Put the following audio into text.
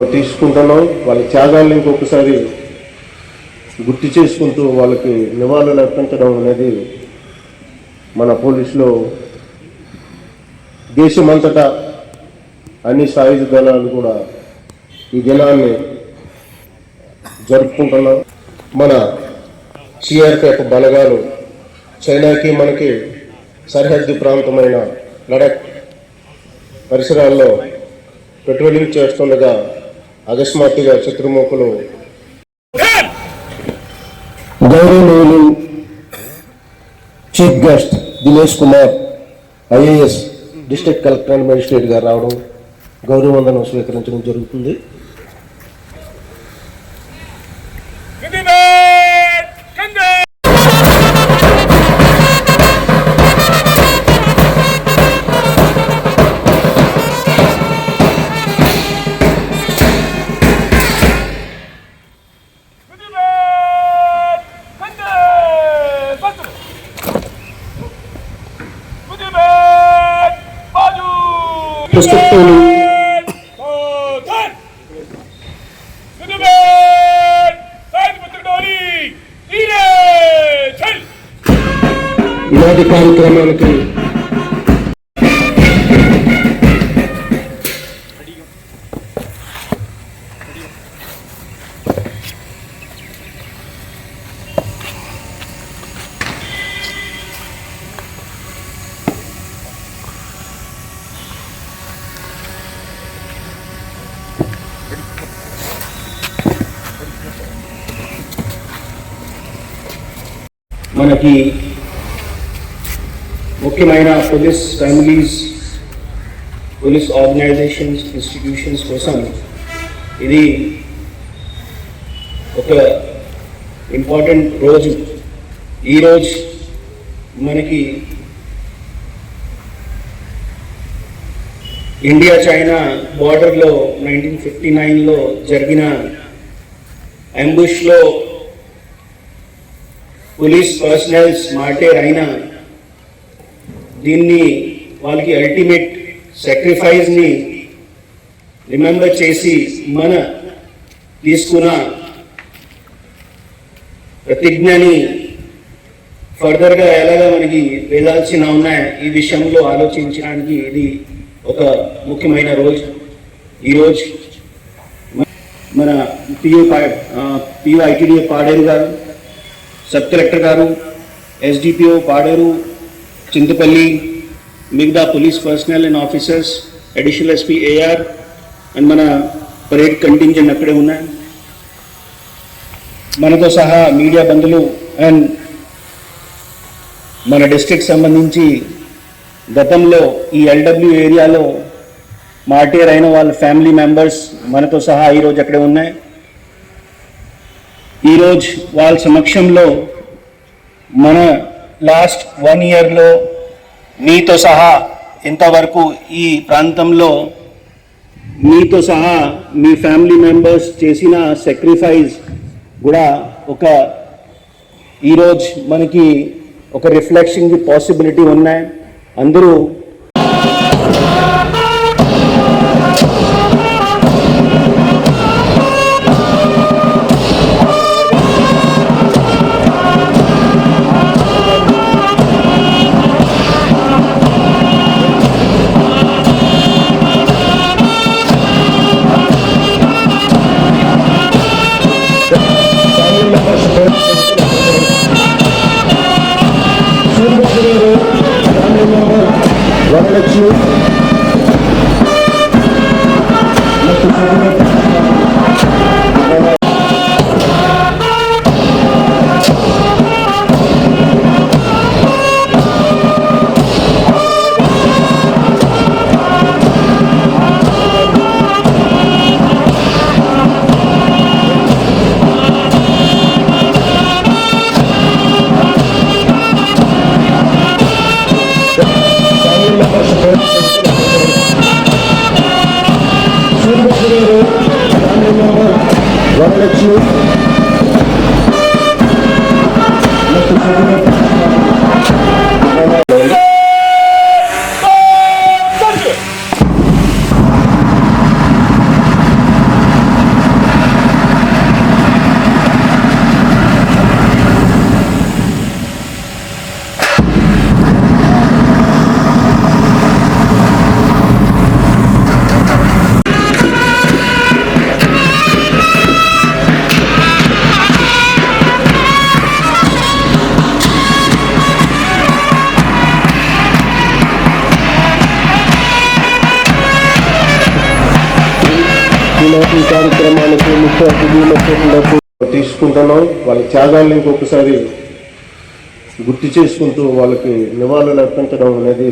తీసుకుంటున్నాం. వాళ్ళ త్యాగాలను ఇంకొకసారి గుర్తు చేసుకుంటూ వాళ్ళకి నివాళులు అర్పించడం అనేది మన పోలీసులో దేశమంతటా అన్ని సాయుధ దళాలు కూడా ఈ దినాన్ని జరుపుకుంటున్నాం. మన సిఆర్పిఎఫ్ బలగాలు చైనాకి మనకి సరిహద్దు ప్రాంతమైన లడక్ పరిసరాల్లో పెట్రోలింగ్ చేస్తుండగా అకస్మాత్తుగా శత్రుముఖులు గౌరవనీయులు chief guest Dinesh Kumar IAS district collector and magistrate గారు రావడం గౌరవ వందనం స్వీకరించడం జరుగుతుంది. పుస్తకాలు Sultan! Candyman! Side Mr. Dolly! Tire! Chal! ఈనాటి కార్యక్రమానికి మనకి ముఖ్యమైన police families police organisations institutions కోసం ఇది ఒక ఇంపార్టెంట్ రోజు. ఈరోజు మనకి ఇండియా చైనా బార్డర్లో నైన్టీన్ ఫిఫ్టీ నైన్లో జరిగిన అంబుష్లో పోలీస్ పర్సనల్ మార్టేర్ అయినా దీన్ని వాళ్ళకి అల్టిమేట్ సాక్రిఫైస్ని రిమెంబర్ చేసి మన తీసుకున్న ప్రతిజ్ఞని ఫర్దర్గా ఎలాగా మనకి వెళ్ళాల్సిన ఉన్నాయి ఈ విషయంలో ఆలోచించడానికి ఇది ఒక ముఖ్యమైన రోజు. ఈరోజు మన పియూ పియూ ఐటీడీఏ పాడేరు గారు సబ్ కలెక్టర్ గారు ఎస్డిపిఓ పాడేరు చింతపల్లి మిగతా police personnel and officers additional SP AR and మన పరేడ్ కంటింజెంట్ అక్కడే ఉన్నాయి. మనతో సహా మీడియా బంధువులు అండ్ మన డిస్టిక్ సంబంధించి గతంలో ఈ ఎల్డబ్ల్యూ ఏరియాలో మార్టీర్ అయిన వాళ్ళ ఫ్యామిలీ మెంబర్స్ మనతో సహా ఈరోజు అక్కడే ఉన్నాయి. ఈరోజు వాళ్ళ సమక్షంలో మన లాస్ట్ వన్ ఇయర్లో మీతో సహా ఇంతవరకు ఈ ప్రాంతంలో మీతో సహా మీ ఫ్యామిలీ మెంబర్స్ చేసిన సాక్రిఫైస్ కూడా ఒక ఈరోజు మనకి ఒక రిఫ్లెక్షన్కి పాసిబిలిటీ ఉన్నాయి. అందరూ Let's go. ఈనాటి ఈ కార్యక్రమానికి ముఖ్య అతిథులకు తీసుకుంటున్నాం. వాళ్ళ త్యాగాలను ఇంకొకసారి గుర్తు చేసుకుంటూ వాళ్ళకి నివాళులు అర్పించడం అనేది